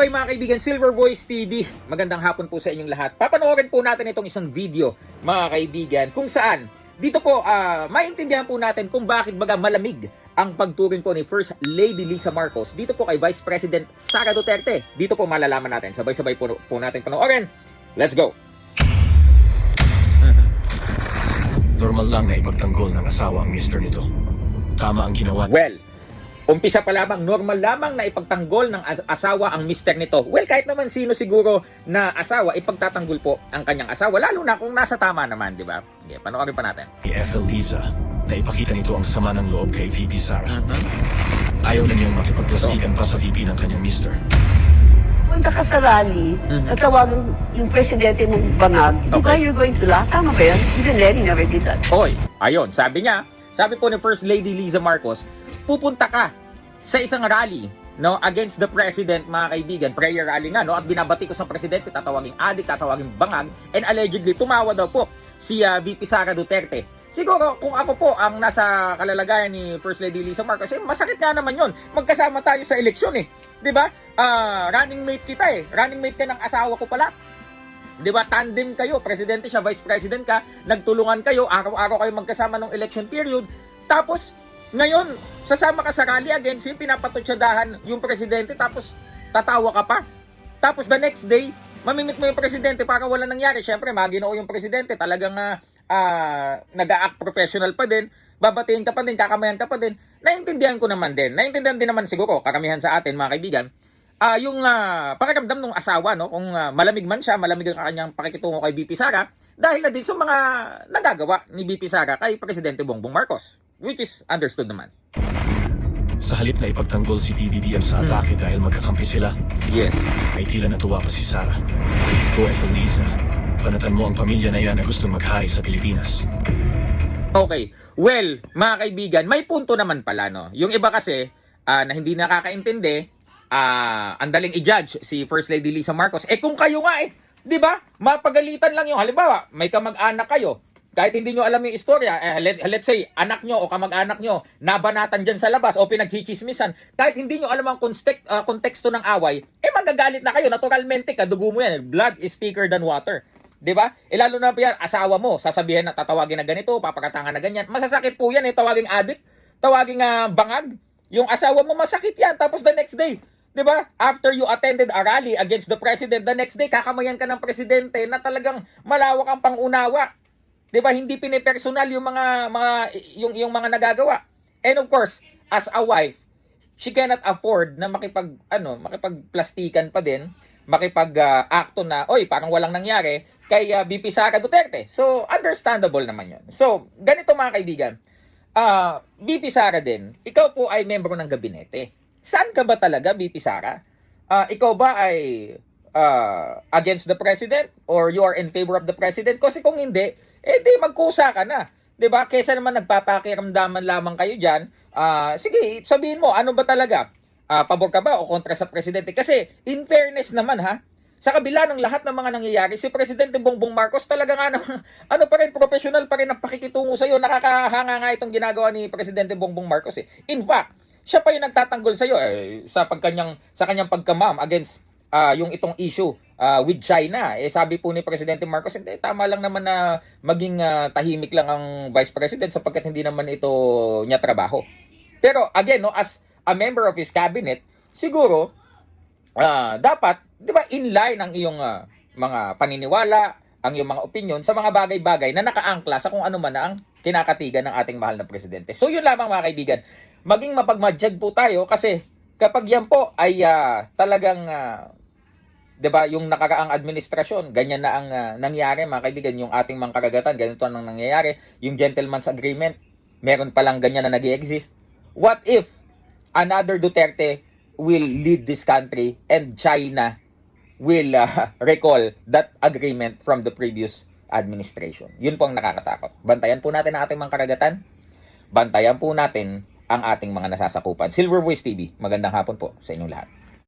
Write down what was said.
Okay mga kaibigan, Silver Voice TV, magandang hapon po sa inyong lahat. Papanoorin po natin itong isang video mga kaibigan kung saan dito po ah, maintindihan po natin kung bakit baga malamig ang pagturing po ni First Lady Lisa Marcos dito po kay Vice President Sara Duterte. Dito po malalaman natin. Sabay-sabay po, po natin panoorin. Let's go! Normal lang na ipagtanggol ng asawa ang mister nito. Tama ang ginawa Well, umpisa pa lamang, normal lamang na ipagtanggol ng as- asawa ang mister nito. Well, kahit naman sino siguro na asawa, ipagtatanggol po ang kanyang asawa, lalo na kung nasa tama naman, di ba? Okay, panoorin pa natin. ni Ethel Liza na ipakita nito ang sama ng loob kay VP Sara. Mhm. Ayaw na niyang makipagplastikan pa sa VP ng kanyang mister. Punta ka sa rally, Mhm. tatawagan yung presidente mong bangag. Di ba Okay. you're going to laugh? Tama ba yan? Even Lenny never did that. Oy, ayun, sabi niya, sabi po ni First Lady Liza Marcos, pupunta ka sa isang rally no against the president mga kaibigan prayer rally nga no at binabati ko sa presidente tatawaging adik tatawaging bangag and allegedly tumawa daw po si ah, VP Sara Duterte siguro kung ako po ang nasa kalalagayan ni First Lady Lisa Marcos eh, masakit nga naman yon magkasama tayo sa eleksyon eh di ba Ah, running mate kita eh running mate ka ng asawa ko pala Di ba? Tandem kayo. Presidente siya, vice president ka. Nagtulungan kayo. Araw-araw kayo magkasama ng election period. Tapos, ngayon, sasama ka sa rally yung pinapatutsadahan yung presidente. Tapos, tatawa ka pa. Tapos, the next day, mamimit mo yung presidente para wala nangyari. Siyempre, maginoo yung presidente. Talagang ah, ah, nag-act professional pa din. Babatiin ka pa din, kakamayan ka pa din. Naintindihan ko naman din. Naintindihan din naman siguro, karamihan sa atin, mga kaibigan, ah yung uh, pakiramdam ng asawa no kung ah, malamig man siya malamig ang kanyang pakikitungo kay BP Sara dahil na din sa mga nagagawa ni BP Sara kay Presidente Bongbong Marcos which is understood naman. Sa halip na ipagtanggol si PBBM sa atake dahil magkakampi sila, yes. ay tila natuwa pa si Sara. O Ethel Liza, panatan mo ang pamilya na yan na gustong maghari sa Pilipinas. okay. Well mga kaibigan may punto naman pala no? Yung iba kasi ah, na hindi nakakaintindi ah ang daling i-judge si First Lady Lisa Marcos. Eh kung kayo nga eh 'di ba? Mapagalitan lang yung halimbawa may kamag-anak kayo kahit hindi nyo alam yung istorya, eh, let, let's say, anak nyo o kamag-anak nyo, nabanatan dyan sa labas o pinagchichismisan, kahit hindi nyo alam ang konstek, ah, konteksto ng away, eh magagalit na kayo. Naturalmente, kadugo mo yan. Blood is thicker than water. 'Di ba? Eh lalo na yan, asawa mo, sasabihin na tatawagin na ganito, papakatangan na ganyan. Masasakit po yan eh, tawaging adik, tawaging ah, bangag. Yung asawa mo masakit yan, tapos the next day, 'di ba? After you attended a rally against the president, the next day kakamayan ka ng presidente na talagang malawak ang pangunawa. 'Di ba? Hindi pinipersonal yung mga mga yung yung mga nagagawa. And of course, as a wife, she cannot afford na makipag ano, makipagplastikan pa din, makipag ah, akto na, oy, parang walang nangyari kay ah, BP Sara Duterte. So, understandable naman 'yon. So, ganito mga kaibigan. Ah, BP Sara din, ikaw po ay membro ng gabinete. Saan ka ba talaga, BP Sara? Ah, ikaw ba ay ah, against the president or you are in favor of the president? Kasi kung hindi, eh di magkusa ka na. 'Di ba? Kaysa naman nagpapakiramdaman lamang kayo diyan, ah, sige, sabihin mo ano ba talaga? Ah, pabor ka ba o kontra sa presidente? Kasi in fairness naman ha, sa kabila ng lahat ng mga nangyayari, si Presidente Bongbong Marcos talaga nga naman, ano pa rin, professional pa rin ang pakikitungo sa'yo. Nakakahanga nga itong ginagawa ni Presidente Bongbong Marcos eh. In fact, siya pa yung nagtatanggol sa'yo eh, sa, pagkanyang, sa kanyang pagkamam against ah, yung itong issue ah, with China. Eh sabi po ni Presidente Marcos, hindi, tama lang naman na maging ah, tahimik lang ang Vice President sapagkat hindi naman ito niya trabaho. Pero again, no, as a member of his cabinet, siguro ah, dapat, 'di ba, in line ang iyong ah, mga paniniwala, ang iyong mga opinion sa mga bagay-bagay na nakaangkla sa kung ano man ang kinakatigan ng ating mahal na presidente. So yun lamang mga kaibigan, maging mapagmadyag po tayo kasi kapag yan po ay ah, talagang ah, 'di ba, yung nakaraang administrasyon, ganyan na ang ah, nangyari mga kaibigan, yung ating mga karagatan, ganito ang nangyayari, yung gentleman's agreement, meron palang ganyan na nag-exist. What if another Duterte will lead this country and China will ah, recall that agreement from the previous administration. Yun po ang nakakatakot. Bantayan po natin ang ating mga karagatan. Bantayan po natin ang ating mga nasasakupan. Silver Voice TV, magandang hapon po sa inyong lahat.